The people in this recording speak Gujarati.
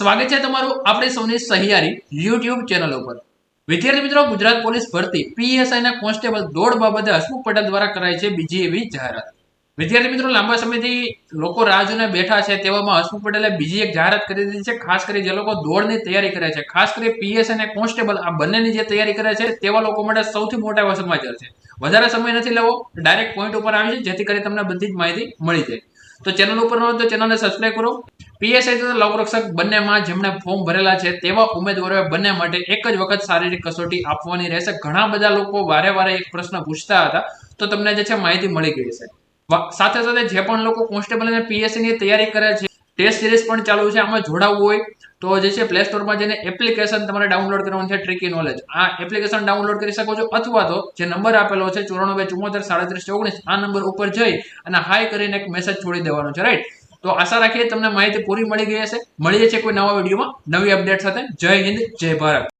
સ્વાગત છે તમારું આપણી સૌની સહિયારી યુટ્યુબ ચેનલ ઉપર. વિદ્યાર્થી મિત્રો, ગુજરાત પોલીસ ભરતી પીએસઆઈ ના કોન્સ્ટેબલ દોડ બાબતે હસમુખ પટેલ દ્વારા કરાય છે બીજી એવી જાહેરાત. વિદ્યાર્થી મિત્રો, લાંબા સમયથી લોકો રાહ જોઈને બેઠા છે તેવામાં હસમુખ પટેલે બીજી એક જાહેરાત કરી દીધી છે, ખાસ કરી જે લોકો દોડની તૈયારી કરે છે. ખાસ કરી પીએસઆઈ અને કોન્સ્ટેબલ, આ બંનેની જે તૈયારી કરે છે તેવા લોકો માટે સૌથી મોટા સમાચાર છે. વધારે સમય નથી લેવો, ડાયરેક્ટ પોઈન્ટ ઉપર આવી જેથી કરી તમને બધી જ માહિતી મળી જાય. તો ચેનલ ઉપર ન હોય તો ચેનલને સબસ્ક્રાઈબ કરો પીએસઆઈ તથા લોકરક્ષક બંનેમાં જેમણે ફોર્મ ભરેલા છે, તેવા ઉમેદવારોએ બંને માટે એક જ વખત શારીરિક કસોટી આપવાની રહેશે. ઘણા બધા લોકો વારે વારે એક પ્રશ્ન પૂછતા હતા. તો તમને જે છે માહિતી મળી ગઈ છે. સાથે સાથે જે પણ લોકો કોન્સ્ટેબલ અને પીએસસીની તૈયારી કરે છે ટેસ્ટ સિરીઝ પણ ચાલુ છે. આમાં જોડાવવું હોય તો જે છે પ્લે સ્ટોરમાં જઈને એપ્લિકેશન તમારે ડાઉનલોડ કરવાનું છે ટ્રીકી નોલેજ આ એપ્લિકેશન ડાઉનલોડ કરી શકો છો અથવા તો જે નંબર આપેલો છે, ચોરાણું બે ચુમ્મોતેર સાડત્રીસ ઓગણીસ આ નંબર ઉપર જઈ અને હાઈ કરીને એક મેસેજ છોડી દેવાનો છે રાઈટ તો આશા રાખીએ તમને માહિતી પૂરી મળી ગઈ હશે. મળીએ છીએ કોઈ નવા વિડીયોમાં. નવી અપડેટ સાથે. જય હિન્દ, જય ભારત.